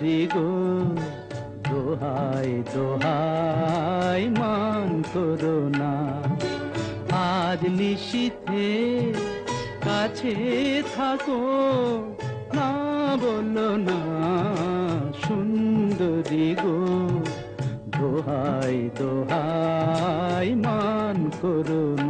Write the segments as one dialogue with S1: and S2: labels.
S1: সুন্দরী গো, দোহাই দোহাই, মান করো না। আজ নিশীথে কাছে থাকো না বলো না, সুন্দরী গো। দোহাই দোহাই, মান করো না।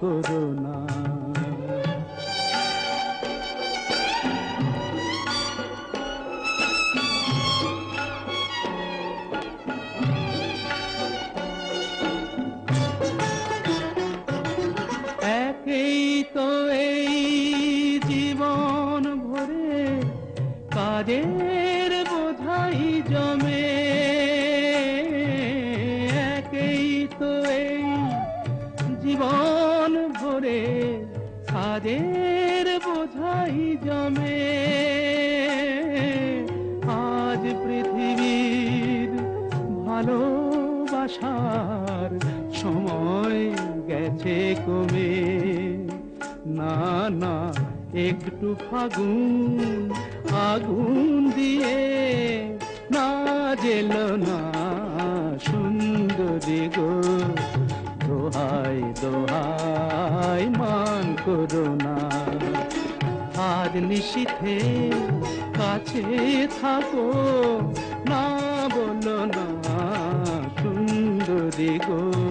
S1: করো একেই তো এই জীবন ভরে কাজের বোঝাই জমে। কাজের বোঝাই জমে। আজ পৃথিবীর ভালোবাসার সময় গেছে কমে। না না, একটু ফাগুন, আগুন দিয়ে না জেল না সুন্দরী গো। দোহাই দোহাই মান করো না নিশিথে নিশীথে কাছে থাকো না বলো না সুন্দরী গো।